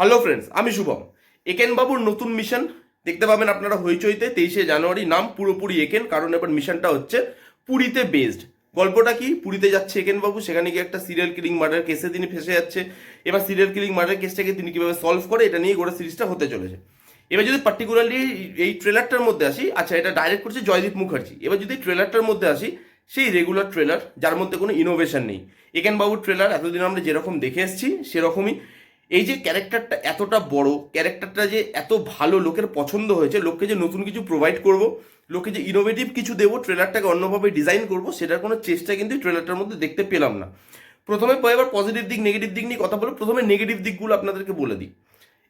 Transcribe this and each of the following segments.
Hello friends আমি শুভম। একেন বাবুর নতুন মিশন দেখতে পাবেন আপনারা হইচইতে তেইশে জানুয়ারি, নাম পুরোপুরি একেন, কারণ এবার মিশনটা হচ্ছে পুরীতে বেসড গল্পটা কি? পুরীতে যাচ্ছে একেন বাবু, সেখানে গিয়ে একটা সিরিয়াল কিলিং মার্ডার কেসে তিনি ফেসে যাচ্ছে। এবার সিরিয়াল কিলিং মার্ডার কেসটাকে তিনি কীভাবে সলভ করে, এটা নিয়ে গোটা সিরিজটা হতে চলেছে। এবার যদি পার্টিকুলারলি এই ট্রেলারটার মধ্যে আসি আচ্ছা এটা ডাইরেক্ট করছে জয়দীপ মুখার্জি। এবার যদি ট্রেলারটার মধ্যে আসি, সেই রেগুলার ট্রেলার যার মধ্যে কোনো ইনোভেশন নেই। একেন বাবুর ট্রেলার এতদিন আমরা যেরকম দেখে এসেছি, সেরকমই এই যে ক্যারেক্টারটা এতটা বড় ক্যারেক্টারটা যে এত ভালো লোকের পছন্দ হয়েছে, লোককে যে নতুন কিছু প্রোভাইড করব লোকে যে ইনোভেটিভ কিছু দেবো ট্রেলারটাকে অন্যভাবে ডিজাইন করব, সেটার কোনো চেষ্টা কিন্তু ট্রেলারটার মধ্যে দেখতে পেলাম না। প্রথমে এবার পজিটিভ দিক নেগেটিভ দিক নিয়ে কথা বলো, প্রথমে নেগেটিভ দিকগুলো আপনাদেরকে বলে দিই।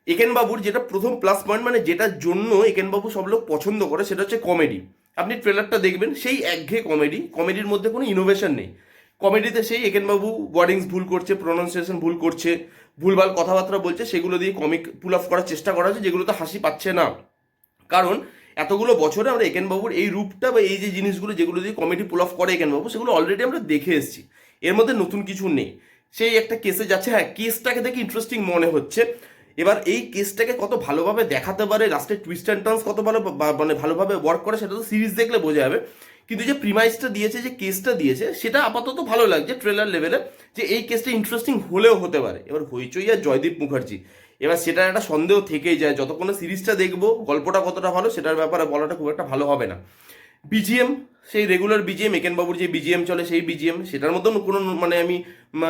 একেন বাবুর যেটা প্রথম প্লাস পয়েন্ট মানে যেটার জন্য একেন বাবু সব লোক পছন্দ করে, সেটা হচ্ছে কমেডি আপনি ট্রেলারটা দেখবেন, সেই একঘেয়ে কমেডি কমেডির মধ্যে কোনো ইনোভেশন নেই। কমেডিতে সেই একেনবাবু ওয়ার্ডিংস ভুল করছে প্রনাউন্সিয়েশন ভুল করছে, ভুলভাল কথাবার্তা বলছে, সেগুলো দিয়ে কমিক পুল অফ করার চেষ্টা করা হচ্ছে, যেগুলোতে হাসি পাচ্ছে না। কারণ এতগুলো বছরে আমরা একেনবাবুর এই রূপটা বা এই যে জিনিসগুলো যেগুলো দিয়ে কমেডি পুল অফ করে একেনবাবু, সেগুলো অলরেডি আমরা দেখে এসেছি। এর মধ্যে নতুন কিছু নেই। সেই একটা কেসে যাচ্ছে হ্যাঁ কেসটাকে দেখে ইন্টারেস্টিং মনে হচ্ছে। এবার এই কেসটাকে কত ভালোভাবে দেখাতে পারে লাস্টে টুইস্ট অ্যান্ড টার্নস কত ভালো মানে ভালোভাবে ওয়ার্ক করে, সেটা তো সিরিজ দেখলে বোঝা যাবে। কিন্তু যে প্রিমাইসটা দিয়েছে, যে কেসটা দিয়েছে, সেটা আপাতত ভালো লাগছে ট্রেলার লেভেলে যে এই কেসটা ইন্টারেস্টিং হলেও হতে পারে। এবার হইচই আর জয়দীপ মুখার্জি। এবার সেটার একটা সন্দেহ থেকেই যায়, যতক্ষণ সিরিজটা দেখব, গল্পটা কতটা ভালো, সেটার ব্যাপারে বলাটা খুব একটা ভালো হবে না। বিজিএম সেই রেগুলার বিজিএম একেন বাবুর যে বিজিএম চলে, সেই বিজিএম সেটার মতন কোনো মানে আমি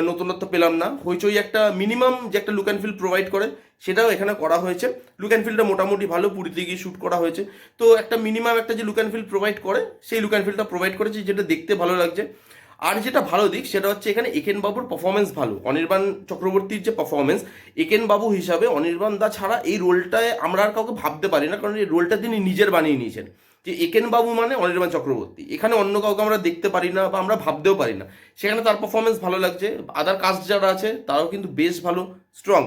নতুনত্ব পেলাম না। হইচই একটা মিনিমাম যে একটা লুক অ্যান্ড ফিল প্রোভাইড করে, সেটাও এখানে করা হয়েছে। লুক অ্যান্ড ফিলটা মোটামুটি ভালো, পুরীতে গিয়ে শ্যুট করা হয়েছে। তো একটা মিনিমাম একটা যে লুক অ্যান্ড ফিল প্রোভাইড করে, সেই লুক অ্যান্ড ফিলটা প্রোভাইড করেছে, যেটা দেখতে ভালো লাগছে। আর যেটা ভালো দিক, সেটা হচ্ছে এখানে একেন বাবুর পারফরমেন্স ভালো। অনির্বাণ চক্রবর্তীর যে পারফরমেন্স একেন বাবু হিসাবে অনির্বাণ দা ছাড়া এই রোলটায় আমরা আর কাউকে ভাবতে পারি না, কারণ এই রোলটা তিনি নিজের বানিয়ে নিয়েছেন। যে একেন বাবু মানে অনির্বাণ চক্রবর্তী। এখানে অন্য কাউকে আমরা দেখতে পারি না বা আমরা ভাবতেও পারি না। সেখানে তার পারফরমেন্স ভালো লাগছে। আদার কাস্ট যারা আছে, তারাও কিন্তু বেশ ভালো স্ট্রং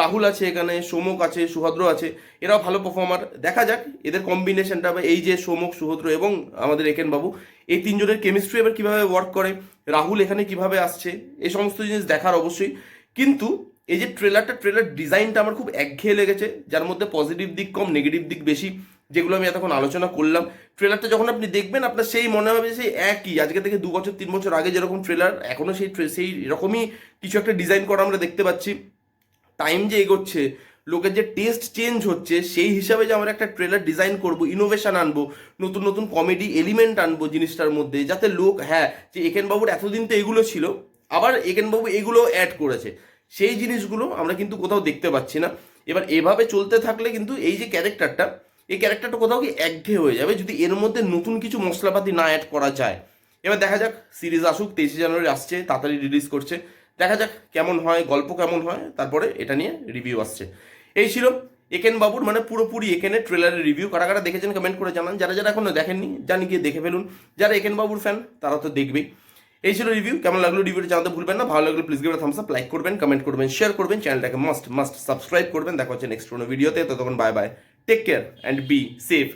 রাহুল আছে এখানে, সোমক আছে, সুভদ্র আছে, এরাও ভালো পারফর্মার দেখা যাক এদের কম্বিনেশনটা বা এই যে সোমক, সুভদ্র এবং আমাদের একেন বাবু এই তিনজনের কেমিস্ট্রি এবার কীভাবে ওয়ার্ক করে, রাহুল এখানে কীভাবে আসছে, এই সমস্ত জিনিস দেখার অবশ্যই। কিন্তু এই যে ট্রেলারটা ট্রেলার ডিজাইনটা আমার খুব একঘেয়ে লেগেছে, যার মধ্যে পজিটিভ দিক কম নেগেটিভ দিক বেশি। যেগুলো আমি এতক্ষণ আলোচনা করলাম ট্রেলারটা যখন আপনি দেখবেন, আপনার সেই মনে হবে সেই একই। আজকে থেকে দু বছর, তিন বছর আগে যেরকম ট্রেলার এখনও সেই সেই রকমই কিছু একটা ডিজাইন করা আমরা দেখতে পাচ্ছি। টাইম যে এগোচ্ছে, লোকের যে টেস্ট চেঞ্জ হচ্ছে, সেই হিসাবে যে আমরা একটা ট্রেলার ডিজাইন করব ইনোভেশন আনব, নতুন নতুন কমেডি এলিমেন্ট আনব জিনিসটার মধ্যে, যাতে লোক হ্যাঁ যে একেনবাবুর এতদিন তো এগুলো ছিল, আবার একেনবাবু এগুলো অ্যাড করেছে। সেই জিনিসগুলো আমরা কিন্তু কোথাও দেখতে পাচ্ছি না। এবার এভাবে চলতে থাকলে কিন্তু এই যে ক্যারেক্টারটা এই ক্যারেক্টারটা কোথাও কি একঘেয়ে হয়ে যাবে যদি এর মধ্যে নতুন কিছু মশলাপাতি না অ্যাড করা যায়? এবার দেখা যাক সিরিজ আসুক, তেইশে জানুয়ারি আসছে, তাড়াতাড়ি রিলিজ করছে। দেখা যাক কেমন হয়, গল্প কেমন হয়, তারপরে এটা নিয়ে রিভিউ আসছে। এই ছিল একেন বাবুর মানে পুরোপুরি একেনের ট্রেলারের রিভিউ কারা কারা দেখেছেন কমেন্ট করে জানান। যারা যারা এখনও দেখেননি জানি গিয়ে দেখে ফেলুন। যারা একেন বাবুর ফ্যান তারা তো দেখবেই। এই ছিল রিভিউ কেমন লাগল রিভিউটা জানাতে ভুলবেন না। ভালো লাগলে please give thumbs up like করবেন কমেন্ট করবেন শেয়ার করবেন চ্যানেলটাকে মাস্ট মাস্ট সাবস্ক্রাইব করবেন। দেখা হচ্ছে নেক্সট কোনো ভিডিওতে ততক্ষণ bye bye take care and be safe